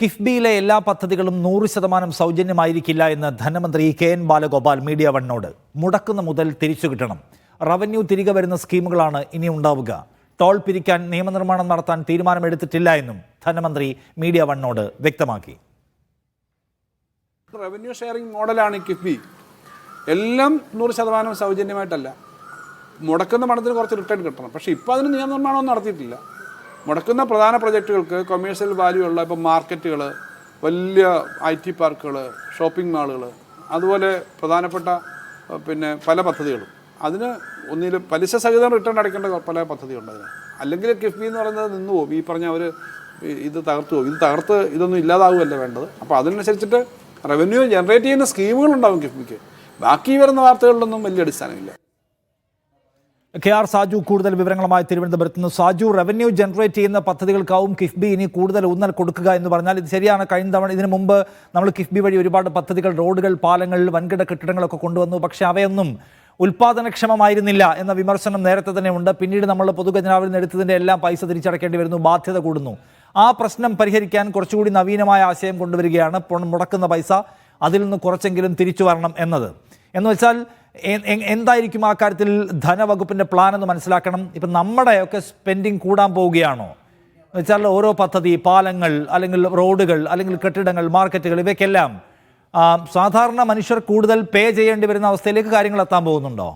കിഫ്ബിയിലെ എല്ലാ പദ്ധതികളും നൂറ് ശതമാനം സൗജന്യമായിരിക്കില്ല എന്ന് ധനമന്ത്രി കെ എൻ ബാലഗോപാൽ മീഡിയ വണ്ണോട്. മുടക്കുന്ന മുതൽ തിരിച്ചു കിട്ടണം. റവന്യൂ തിരികെ വരുന്ന സ്കീമുകളാണ് ഇനി ഉണ്ടാവുക. ടോൾ പിരിക്കാൻ നിയമനിർമ്മാണം നടത്താൻ തീരുമാനമെടുത്തിട്ടില്ല എന്നും ധനമന്ത്രി മീഡിയ വണ്ണോട് വ്യക്തമാക്കി. റവന്യൂ ഷെയറിംഗ് മോഡലാണ് കിഫ്ബി. എല്ലാം നൂറ് ശതമാനം സൗജന്യമായിട്ടല്ല. മുടക്കുന്ന പണത്തിന് കുറച്ച് റിട്ടേൺ കിട്ടണം. പക്ഷേ ഇപ്പോൾ അതിന് നിയമനിർമ്മാണമൊന്നും നടത്തിയിട്ടില്ല. മുടക്കുന്ന പ്രധാന പ്രൊജക്റ്റുകൾക്ക് കൊമേഴ്സ്യൽ വാല്യൂ ഉള്ള ഇപ്പം മാർക്കറ്റുകൾ വലിയ ഐ ടി പാർക്കുകൾ ഷോപ്പിംഗ് മാളുകൾ അതുപോലെ പ്രധാനപ്പെട്ട പിന്നെ പല പദ്ധതികളും. അതിന് ഒന്നിലും പലിശ സഹിതം റിട്ടേൺ അടയ്ക്കേണ്ട പല പദ്ധതിയുണ്ട് അതിന്. അല്ലെങ്കിൽ കിഫ്ബി എന്ന് പറയുന്നത് നിന്ന് പോകും ഈ പറഞ്ഞ അവർ ഇത് തകർത്തു പോകും ഇത് തകർത്ത് ഇതൊന്നും ഇല്ലാതാവുകയല്ല വേണ്ടത്? അപ്പോൾ അതിനനുസരിച്ചിട്ട് റവന്യൂ ജനറേറ്റ് ചെയ്യുന്ന സ്കീമുകളുണ്ടാവും കിഫ്ബിക്ക് ബാക്കി വരുന്ന വാർത്തകളിലൊന്നും വലിയ അടിസ്ഥാനമില്ല. കെ ആർ സാജു കൂടുതൽ വിവരങ്ങളുമായി തിരുവനന്തപുരത്ത് നിന്ന്. സാജു റവന്യൂ ജനറേറ്റ് ചെയ്യുന്ന പദ്ധതികൾക്കാവും കിഫ്ബി ഇനി കൂടുതൽ ഊന്നൽ കൊടുക്കുക എന്ന് പറഞ്ഞാൽ ഇത് ശരിയാണ്. കഴിഞ്ഞ തവണ ഇതിനു മുമ്പ് നമ്മൾ കിഫ്ബി വഴി ഒരുപാട് പദ്ധതികൾ റോഡുകൾ പാലങ്ങൾ വൻകിട കെട്ടിടങ്ങളൊക്കെ കൊണ്ടുവന്നു. പക്ഷേ അവയൊന്നും ഉൽപാദനക്ഷമമായിരുന്നില്ല എന്ന വിമർശനം നേരത്തെ തന്നെ ഉണ്ട്. പിന്നീട് നമ്മൾ പൊതുഖജനാവിൽ നിന്ന് എടുത്തതിന്റെ എല്ലാം പൈസ തിരിച്ചടക്കേണ്ടി വരുന്നു. ബാധ്യത കൂടുന്നു. ആ പ്രശ്നം പരിഹരിക്കാൻ കുറച്ചുകൂടി നവീനമായ ആശയം കൊണ്ടുവരികയാണ്. മുടക്കുന്ന പൈസ അതിൽ നിന്ന് കുറച്ചെങ്കിലും തിരിച്ചു വരണം എന്നത്. എന്ന് വെച്ചാൽ എന്തായിരിക്കും ആ കാര്യത്തിൽ ധനവകുപ്പിന്റെ പ്ലാൻ എന്ന് മനസ്സിലാക്കണം? ഇപ്പം നമ്മുടെയൊക്കെ സ്പെൻഡിങ് കൂടാൻ പോവുകയാണോ? വെച്ചാൽ ഓരോ പദ്ധതി പാലങ്ങൾ അല്ലെങ്കിൽ റോഡുകൾ അല്ലെങ്കിൽ കെട്ടിടങ്ങൾ മാർക്കറ്റുകൾ ഇവയ്ക്കെല്ലാം സാധാരണ മനുഷ്യർ കൂടുതൽ പേ ചെയ്യേണ്ടി വരുന്ന അവസ്ഥയിലേക്ക് കാര്യങ്ങൾ എത്താൻ പോകുന്നുണ്ടോ?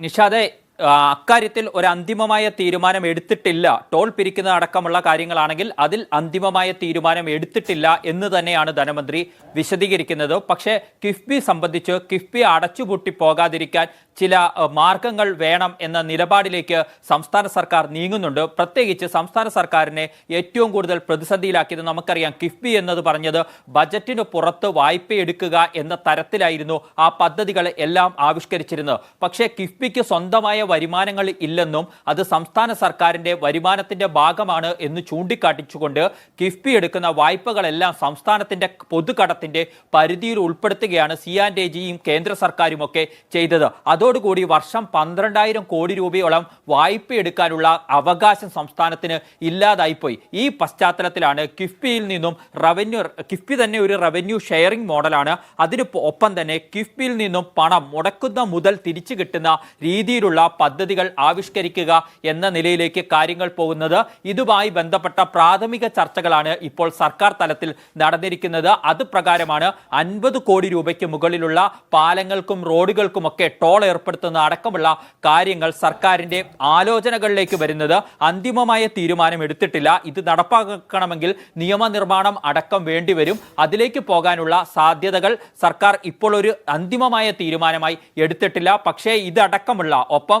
നിഷാദെ അക്കാര്യത്തിൽ ഒരു അന്തിമമായ തീരുമാനം എടുത്തിട്ടില്ല. ടോൾ പിരിക്കുന്ന അടക്കമുള്ള കാര്യങ്ങളാണെങ്കിൽ അതിൽ അന്തിമമായ തീരുമാനം എടുത്തിട്ടില്ല എന്ന് തന്നെയാണ് ധനമന്ത്രി വിശദീകരിക്കുന്നത്. പക്ഷേ കിഫ്ബി സംബന്ധിച്ച് കിഫ്ബി അടച്ചുപൂട്ടി പോകാതിരിക്കാൻ ചില മാർഗങ്ങൾ വേണം എന്ന നിലപാടിലേക്ക് സംസ്ഥാന സർക്കാർ നീങ്ങുന്നുണ്ട്. പ്രത്യേകിച്ച് സംസ്ഥാന സർക്കാരിനെ ഏറ്റവും കൂടുതൽ പ്രതിസന്ധിയിലാക്കിയത് നമുക്കറിയാം. കിഫ്ബി എന്നത് പറഞ്ഞത് ബജറ്റിന് പുറത്ത് വായ്പയെടുക്കുക എന്ന തരത്തിലായിരുന്നു ആ പദ്ധതികൾ എല്ലാം ആവിഷ്കരിച്ചിരുന്നത്. പക്ഷേ കിഫ്ബിക്ക് സ്വന്തമായ വരുമാനങ്ങൾ ഇല്ലെന്നും അത് സംസ്ഥാന സർക്കാരിന്റെ വരുമാനത്തിന്റെ ഭാഗമാണ് എന്ന് ചൂണ്ടിക്കാട്ടിച്ചുകൊണ്ട് കിഫ്ബി എടുക്കുന്ന വായ്പകളെല്ലാം സംസ്ഥാനത്തിന്റെ പൊതുകടത്തിന്റെ പരിധിയിൽ ഉൾപ്പെടുത്തുകയാണ് സി ആൻഡ് എ ജിയും കേന്ദ്ര സർക്കാരും ഒക്കെ ചെയ്തത്. അതോടുകൂടി വർഷം പന്ത്രണ്ടായിരം കോടി രൂപയോളം വായ്പ എടുക്കാനുള്ള അവകാശം സംസ്ഥാനത്തിന് ഇല്ലാതായിപ്പോയി. ഈ പശ്ചാത്തലത്തിലാണ് കിഫ്ബിയിൽ നിന്നും റവന്യൂ കിഫ്ബി തന്നെ ഒരു റവന്യൂ ഷെയറിംഗ് മോഡലാണ്. അതിന് ഒപ്പം തന്നെ കിഫ്ബിയിൽ നിന്നും പണം മുടക്കുന്ന മുതൽ തിരിച്ചു കിട്ടുന്ന രീതിയിലുള്ള പദ്ധതികൾ ആവിഷ്കരിക്കുക എന്ന നിലയിലേക്ക് കാര്യങ്ങൾ പോകുന്നത് ഇതുമായി ബന്ധപ്പെട്ട പ്രാഥമിക ചർച്ചകളാണ് ഇപ്പോൾ സർക്കാർ തലത്തിൽ നടന്നിരിക്കുന്നത്. അത് പ്രകാരമാണ് അൻപത് കോടി രൂപയ്ക്ക് മുകളിലുള്ള പാലങ്ങൾക്കും റോഡുകൾക്കുമൊക്കെ ടോൾ ഏർപ്പെടുത്തുന്ന അടക്കമുള്ള കാര്യങ്ങൾ സർക്കാരിന്റെ ആലോചനകളിലേക്ക് വരുന്നത് അന്തിമമായ തീരുമാനം എടുത്തിട്ടില്ല ഇത് നടപ്പാക്കണമെങ്കിൽ നിയമനിർമ്മാണം അടക്കം വേണ്ടിവരും. അതിലേക്ക് പോകാനുള്ള സാധ്യതകൾ സർക്കാർ ഇപ്പോൾ ഒരു അന്തിമമായ തീരുമാനമായി എടുത്തിട്ടില്ല. പക്ഷേ ഇതടക്കമുള്ള ഒപ്പം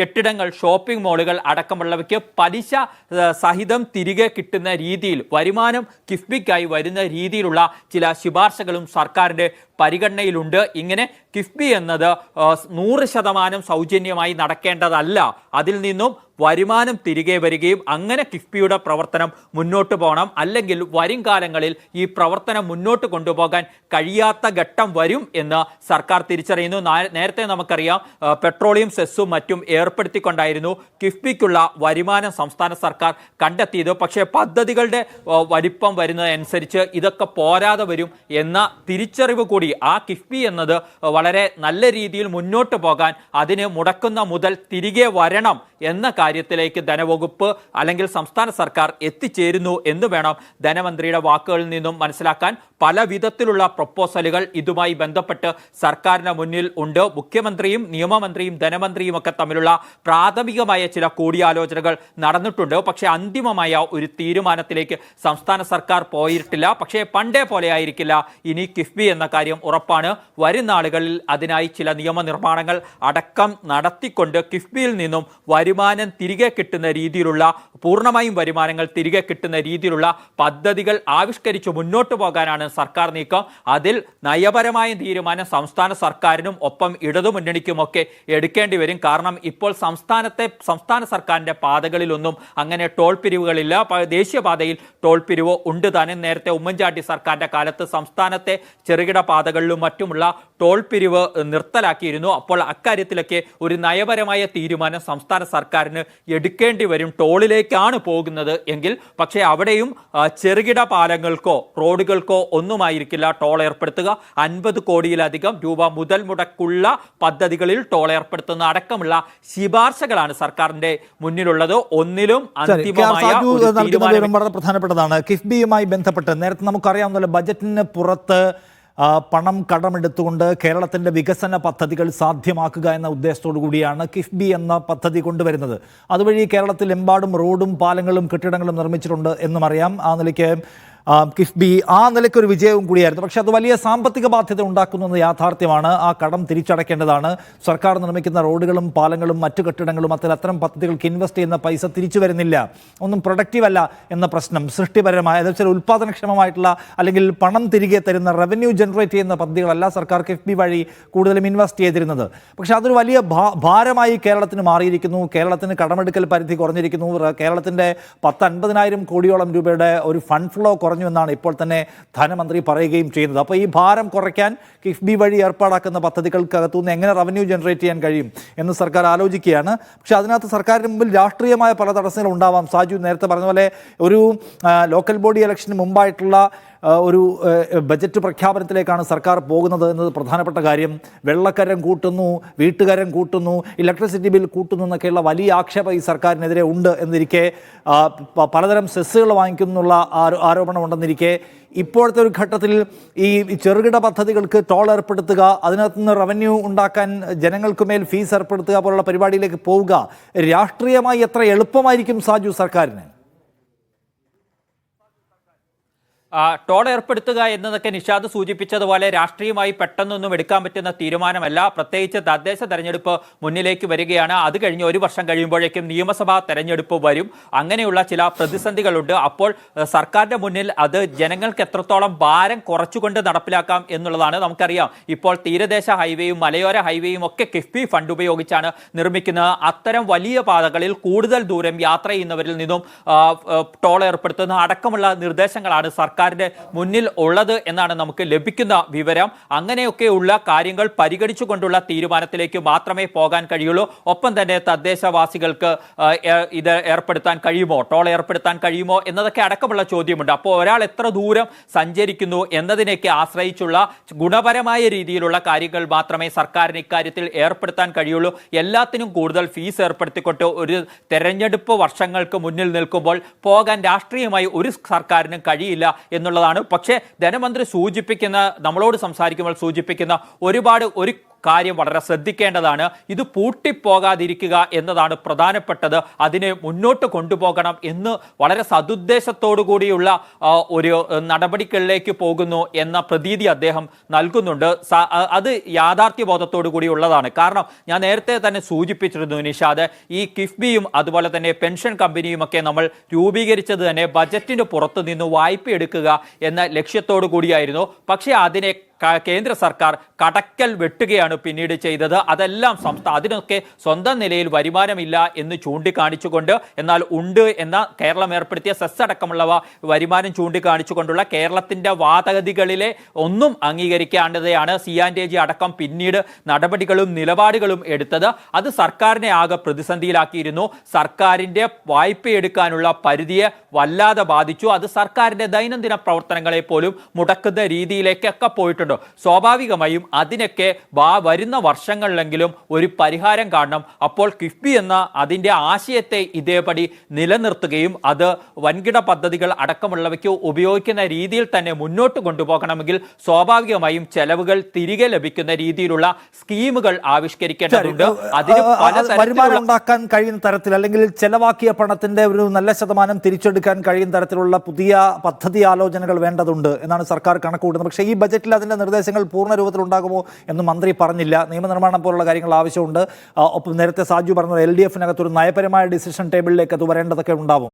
കെട്ടിടങ്ങൾ ഷോപ്പിംഗ് മാളുകൾ അടക്കമുള്ളവയ്ക്ക് പലിശ സഹിതം തിരികെ കിട്ടുന്ന രീതിയിൽ വരുമാനം കിഫ്ബിക്കായി വരുന്ന രീതിയിലുള്ള ചില ശുപാർശകളും സർക്കാരിന്റെ പരിഗണനയിലുണ്ട്. ഇങ്ങനെ കിഫ്ബി എന്നത് നൂറ് ശതമാനം സൗജന്യമായി നടക്കേണ്ടതല്ല. അതിൽ നിന്നും വരുമാനം തിരികെ വരികയും അങ്ങനെ കിഫ്ബിയുടെ പ്രവർത്തനം മുന്നോട്ട് പോകണം. അല്ലെങ്കിൽ വരും കാലങ്ങളിൽ ഈ പ്രവർത്തനം മുന്നോട്ട് കൊണ്ടുപോകാൻ കഴിയാത്ത ഘട്ടം വരും എന്ന് സർക്കാർ തിരിച്ചറിയുന്നു. നേരത്തെ നമുക്കറിയാം പെട്രോളിയം സെസ്സും മറ്റും ഏർപ്പെടുത്തിക്കൊണ്ടായിരുന്നു കിഫ്ബിക്കുള്ള വരുമാനം സംസ്ഥാന സർക്കാർ കണ്ടെത്തിയത്. പക്ഷേ പദ്ധതികളുടെ വലിപ്പം വരുന്നതനുസരിച്ച് ഇതൊക്കെ പോരാതെ വരും എന്ന തിരിച്ചറിവ് കൂടി ആ കിഫ്ബി എന്നത് വളരെ നല്ല രീതിയിൽ മുന്നോട്ട് പോകാൻ അതിന് മുടക്കുന്ന മുതൽ തിരികെ വരണം എന്ന കാര്യത്തിലേക്ക് ധനവകുപ്പ് അല്ലെങ്കിൽ സംസ്ഥാന സർക്കാർ എത്തിച്ചേരുന്നു എന്ന് വേണം ധനമന്ത്രിയുടെ വാക്കുകളിൽ നിന്നും മനസ്സിലാക്കാൻ. പല വിധത്തിലുള്ള പ്രപ്പോസലുകൾ ഇതുമായി ബന്ധപ്പെട്ട് സർക്കാരിന് മുന്നിൽ ഉണ്ട്. മുഖ്യമന്ത്രിയും നിയമമന്ത്രിയും ധനമന്ത്രിയും ഒക്കെ തമ്മിലുള്ള പ്രാഥമികമായ ചില കൂടിയാലോചനകൾ നടന്നിട്ടുണ്ട്. പക്ഷേ അന്തിമമായ ഒരു തീരുമാനത്തിലേക്ക് സംസ്ഥാന സർക്കാർ പോയിട്ടില്ല. പക്ഷേ പണ്ടേ പോലെ ആയിരിക്കില്ല. ഇനി കിഫ്ബി എന്ന കാര്യം ഉറപ്പാണ്. വരും നാളുകളിൽ അതിനായി ചില നിയമനിർമ്മാണങ്ങൾ അടക്കം നടത്തിക്കൊണ്ട് കിഫ്ബിയിൽ നിന്നും വരുമാനം തിരികെ കിട്ടുന്ന രീതിയിലുള്ള പൂർണമായും വരുമാനങ്ങൾ തിരികെ കിട്ടുന്ന രീതിയിലുള്ള പദ്ധതികൾ ആവിഷ്കരിച്ച് മുന്നോട്ട് പോകാനാണ് സർക്കാർ നീക്കം. അതിൽ നയപരമായ തീരുമാനം സംസ്ഥാന സർക്കാരിനും ഒപ്പം ഇടതുമുന്നണിക്കുമൊക്കെ എടുക്കേണ്ടി വരും. കാരണം ഇപ്പോൾ സംസ്ഥാനത്തെ സംസ്ഥാന സർക്കാരിന്റെ പാതകളിലൊന്നും അങ്ങനെ ടോൾ പിരിവുകളില്ല. ദേശീയപാതയിൽ ടോൾ പിരിവോ ഉണ്ട് തന്നെ. നേരത്തെ ഉമ്മൻചാണ്ടി സർക്കാരിന്റെ കാലത്ത് സംസ്ഥാനത്തെ ചെറുകിട പാതകളിലും മറ്റുമുള്ള ടോൾ പിരിവ് നിർത്തലാക്കിയിരുന്നു. അപ്പോൾ അക്കാര്യത്തിലൊക്കെ ഒരു നയപരമായ തീരുമാനം സംസ്ഥാന സർക്കാരിന് എടുക്കേണ്ടി വരും ടോളിലേക്കാണ് പോകുന്നത് എങ്കിൽ പക്ഷേ അവിടെയും ചെറുകിട പാലങ്ങൾക്കോ റോഡുകൾക്കോ ഒന്നുമായിരിക്കില്ല ടോൾ ഏർപ്പെടുത്തുക. അൻപത് കോടിയിലധികം രൂപ മുതൽ മുടക്കുള്ള പദ്ധതികളിൽ ടോൾ ഏർപ്പെടുത്തുന്ന അടക്കമുള്ള ശിപാർശകളാണ് സർക്കാരിന്റെ മുന്നിലുള്ളത്. ഒന്നിലും അന്തിമമായ പ്രധാനപ്പെട്ടതാണ്. കിഫ്ബിയുമായി ബന്ധപ്പെട്ട് നേരത്തെ നമുക്കറിയാവുന്ന ബജറ്റിന് പുറത്ത് പണം കടമെടുത്തുകൊണ്ട് കേരളത്തിന്റെ വികസന പദ്ധതികൾ സാധ്യമാക്കുക എന്ന ഉദ്ദേശത്തോടു കൂടിയാണ് കിഫ്ബി എന്ന പദ്ധതി കൊണ്ടുവരുന്നത്. അതുവഴി കേരളത്തിൽ എമ്പാടും റോഡും പാലങ്ങളും കെട്ടിടങ്ങളും നിർമ്മിച്ചിട്ടുണ്ട് എന്നും അറിയാം. ആ നിലയ്ക്ക് കിഫ്ബി ആ നിലയ്ക്ക് ഒരു വിജയവും കൂടിയായിരുന്നു. പക്ഷെ അത് വലിയ സാമ്പത്തിക ബാധ്യത ഉണ്ടാക്കുന്നത് യാഥാർത്ഥ്യമാണ്. ആ കടം തിരിച്ചടയ്ക്കേണ്ടതാണ് സർക്കാർ നിർമ്മിക്കുന്ന റോഡുകളും പാലങ്ങളും മറ്റു കെട്ടിടങ്ങളും അത്തരം അത്തരം പദ്ധതികൾക്ക് ഇൻവെസ്റ്റ് ചെയ്യുന്ന പൈസ തിരിച്ചു വരുന്നില്ല. ഒന്നും പ്രൊഡക്റ്റീവ് അല്ല എന്ന പ്രശ്നം സൃഷ്ടിപരമായ വെച്ചാൽ ഉൽപ്പാദനക്ഷമമായിട്ടുള്ള അല്ലെങ്കിൽ പണം തിരികെ തരുന്ന റവന്യൂ ജനറേറ്റ് ചെയ്യുന്ന പദ്ധതികളല്ല സർക്കാർ കിഫ്ബി വഴി കൂടുതലും ഇൻവെസ്റ്റ് ചെയ്തിരുന്നത്. പക്ഷെ അതൊരു വലിയ ഭാരമായി കേരളത്തിന് മാറിയിരിക്കുന്നു. കേരളത്തിന് കടമെടുക്കൽ പരിധി കുറഞ്ഞിരിക്കുന്നു. കേരളത്തിന്റെ പത്ത് അൻപതിനായിരം കോടിയോളം രൂപയുടെ ഒരു ഫണ്ട് ഫ്ലോ കുറഞ്ഞു എന്നാണ് ഇപ്പോൾ തന്നെ ധനമന്ത്രി പറയുകയും ചെയ്യുന്നത്. അപ്പോൾ ഈ ഭാരം കുറയ്ക്കാൻ കിഫ്ബി വഴി ഏർപ്പാടാക്കുന്ന പദ്ധതികൾക്കകത്തുനിന്ന് എങ്ങനെ റവന്യൂ ജനറേറ്റ് ചെയ്യാൻ കഴിയും എന്ന് സർക്കാർ ആലോചിക്കുകയാണ്. പക്ഷേ അതിനകത്ത് സർക്കാരിന് മുമ്പിൽ രാഷ്ട്രീയമായ പല തടസ്സങ്ങളും ഉണ്ടാവാം. സാജു നേരത്തെ പറഞ്ഞ പോലെ ഒരു ലോക്കൽ ബോഡി ഇലക്ഷന് മുമ്പായിട്ടുള്ള ഒരു ബജറ്റ് പ്രഖ്യാപനത്തിലേക്കാണ് സർക്കാർ പോകുന്നത് എന്നത് പ്രധാനപ്പെട്ട കാര്യം. വെള്ളക്കരം കൂട്ടുന്നു വീട്ടുകരം കൂട്ടുന്നു ഇലക്ട്രിസിറ്റി ബിൽ കൂട്ടുന്നു എന്നൊക്കെയുള്ള വലിയ ആക്ഷേപം ഈ സർക്കാരിനെതിരെ ഉണ്ട് എന്നിരിക്കെ പലതരം സെസ്സുകൾ വാങ്ങിക്കുന്നുള്ള ആരോ- ആരോപണം ഉണ്ടെന്നിരിക്കെ ഇപ്പോഴത്തെ ഒരു ഘട്ടത്തിൽ ഈ ചെറുകിട പദ്ധതികൾക്ക് ടോൾ ഏർപ്പെടുത്തുക അതിനകത്ത് നിന്ന് റവന്യൂ ഉണ്ടാക്കാൻ ജനങ്ങൾക്ക് മേൽ ഫീസ് ഏർപ്പെടുത്തുക പോലുള്ള പരിപാടിയിലേക്ക് പോവുക രാഷ്ട്രീയമായി എത്ര എളുപ്പമായിരിക്കും സാജു സർക്കാരിന് ആ, ടോൾ ഏർപ്പെടുത്തുക എന്നതൊക്കെ നിഷാദ് സൂചിപ്പിച്ചതുപോലെ രാഷ്ട്രീയമായി പെട്ടെന്നൊന്നും എടുക്കാൻ പറ്റുന്ന തീരുമാനമല്ല. പ്രത്യേകിച്ച് തദ്ദേശ തെരഞ്ഞെടുപ്പ് മുന്നിലേക്ക് വരികയാണ്. അത് കഴിഞ്ഞ് ഒരു വർഷം കഴിയുമ്പോഴേക്കും നിയമസഭാ തെരഞ്ഞെടുപ്പ് വരും. അങ്ങനെയുള്ള ചില പ്രതിസന്ധികളുണ്ട്. അപ്പോൾ സർക്കാരിന്റെ മുന്നിൽ അത് ജനങ്ങൾക്ക് എത്രത്തോളം ഭാരം കുറച്ചുകൊണ്ട് നടപ്പിലാക്കാം എന്നുള്ളതാണ് നമുക്കറിയാം. ഇപ്പോൾ തീരദേശ ഹൈവേയും മലയോര ഹൈവേയും ഒക്കെ കിഫ്ബി ഫണ്ട് ഉപയോഗിച്ചാണ് നിർമ്മിക്കുന്നത്. അത്തരം വലിയ പാതകളിൽ കൂടുതൽ ദൂരം യാത്ര ചെയ്യുന്നവരിൽ നിന്നും ടോൾ ഏർപ്പെടുത്തുന്ന അടക്കമുള്ള നിർദ്ദേശങ്ങളാണ് സർക്കാരിന്റെ മുന്നിൽ ഉള്ളത് എന്നാണ് നമുക്ക് ലഭിക്കുന്ന വിവരം. അങ്ങനെയൊക്കെയുള്ള കാര്യങ്ങൾ പരിഗണിച്ചുകൊണ്ടുള്ള തീരുമാനത്തിലേക്ക് മാത്രമേ പോകാൻ കഴിയുള്ളൂ. ഒപ്പം തന്നെ തദ്ദേശവാസികൾക്ക് ഇത് ഏർപ്പെടുത്താൻ കഴിയുമോ? ടോൾ ഏർപ്പെടുത്താൻ കഴിയുമോ? എന്നതൊക്കെ അടക്കമുള്ള ചോദ്യമുണ്ട്. അപ്പോൾ ഒരാൾ എത്ര ദൂരം സഞ്ചരിക്കുന്നു എന്നതിനെയൊക്കെ ആശ്രയിച്ചുള്ള ഗുണപരമായ രീതിയിലുള്ള കാര്യങ്ങൾ മാത്രമേ സർക്കാരിന് ഇക്കാര്യത്തിൽ ഏർപ്പെടുത്താൻ കഴിയുള്ളൂ. എല്ലാത്തിനും കൂടുതൽ ഫീസ് ഏർപ്പെടുത്തിക്കൊണ്ട് ഒരു തെരഞ്ഞെടുപ്പ് വർഷങ്ങൾക്ക് മുന്നിൽ നിൽക്കുമ്പോൾ പോകാൻ രാഷ്ട്രീയമായി ഒരു സർക്കാരിനും കഴിയില്ല എന്നുള്ളതാണ്. പക്ഷേ ധനമന്ത്രി സൂചിപ്പിക്കുന്ന നമ്മളോട് സംസാരിക്കുമ്പോൾ സൂചിപ്പിക്കുന്ന ഒരുപാട് ഒരു കാര്യം വളരെ ശ്രദ്ധിക്കേണ്ടതാണ്. ഇത് പൂട്ടിപ്പോകാതിരിക്കുക എന്നതാണ് പ്രധാനപ്പെട്ടത്. അതിനെ മുന്നോട്ട് കൊണ്ടുപോകണം എന്ന് വളരെ കൂടിയുള്ള ഒരു നടപടികളിലേക്ക് പോകുന്നു എന്ന പ്രതീതി അദ്ദേഹം നൽകുന്നുണ്ട്. അത് യാഥാർത്ഥ്യബോധത്തോടു കൂടി ഉള്ളതാണ്. കാരണം ഞാൻ നേരത്തെ തന്നെ സൂചിപ്പിച്ചിരുന്നു നിഷാദ് ഈ കിഫ്ബിയും അതുപോലെ തന്നെ പെൻഷൻ കമ്പനിയുമൊക്കെ നമ്മൾ രൂപീകരിച്ചത് തന്നെ ബജറ്റിന് പുറത്തു നിന്ന് വായ്പ എടുക്കുക എന്ന ലക്ഷ്യത്തോടു കൂടിയായിരുന്നു. പക്ഷേ അതിനെ കേന്ദ്ര സർക്കാർ കടക്കൽ വെട്ടുകയാണ് പിന്നീട് ചെയ്തത്. അതെല്ലാം സംസ്ഥാന അതിനൊക്കെ സ്വന്തം നിലയിൽ വരുമാനമില്ല എന്ന് ചൂണ്ടിക്കാണിച്ചുകൊണ്ട് എന്നാൽ ഉണ്ട് എന്ന കേരളം ഏർപ്പെടുത്തിയ സെസ് അടക്കമുള്ളവ വരുമാനം ചൂണ്ടിക്കാണിച്ചുകൊണ്ടുള്ള കേരളത്തിന്റെ വാതഗതികളിലെ ഒന്നും അംഗീകരിക്കാണ്ടതെയാണ് സി ആൻഡ് അടക്കം പിന്നീട് നടപടികളും നിലപാടുകളും എടുത്തത്. അത് സർക്കാരിനെ ആകെ പ്രതിസന്ധിയിലാക്കിയിരുന്നു. സർക്കാരിന്റെ വായ്പയെടുക്കാനുള്ള പരിധിയെ വല്ലാതെ ബാധിച്ചു. അത് സർക്കാരിന്റെ ദൈനംദിന പ്രവർത്തനങ്ങളെ പോലും മുടക്കുന്ന രീതിയിലേക്കൊക്കെ പോയിട്ടുണ്ട്. സ്വാഭാവികമായും അതിനൊക്കെ വാ- വരുന്ന വർഷങ്ങളിലെങ്കിലും ഒരു പരിഹാരം കാണണം. അപ്പോൾ കിഫ്ബി എന്ന അതിന്റെ ആശയത്തെ ഇതേപടി നിലനിർത്തുകയും അത് വൻകിട പദ്ധതികൾ അടക്കമുള്ളവയ്ക്ക് ഉപയോഗിക്കുന്ന രീതിയിൽ തന്നെ മുന്നോട്ട് കൊണ്ടുപോകണമെങ്കിൽ സ്വാഭാവികമായും ചെലവുകൾ തിരികെ ലഭിക്കുന്ന രീതിയിലുള്ള സ്കീമുകൾ ആവിഷ്കരിക്കേണ്ടതുണ്ട്. അതിന് വരുമാനം ഉണ്ടാക്കാൻ കഴിയുന്ന തരത്തിൽ അല്ലെങ്കിൽ ചെലവാക്കിയ പണത്തിന്റെ ഒരു നല്ല ശതമാനം തിരിച്ചെടുക്കാൻ കഴിയുന്ന തരത്തിലുള്ള പുതിയ പദ്ധതി ആലോചനകൾ വേണ്ടതുണ്ട് എന്നാണ് സർക്കാർ കണക്കുകൂട്ടുന്നത്. പക്ഷേ ഈ ബജറ്റിൽ അതിന്റെ നിർദ്ദേശങ്ങൾ പൂർണ രൂപത്തിൽ ഉണ്ടാകുമോ എന്ന് മന്ത്രി പറഞ്ഞില്ല. നിയമനിർമ്മാണം പോലുള്ള കാര്യങ്ങൾ ആവശ്യമുണ്ട്. ഒപ്പം നേരത്തെ സാജു പറഞ്ഞത് എൽ ഡി എഫിനകത്തൊരു നയപരമായ ഡിസിഷൻ ടേബിളിലേക്ക് അത് വരേണ്ടതൊക്കെ ഉണ്ടാവും.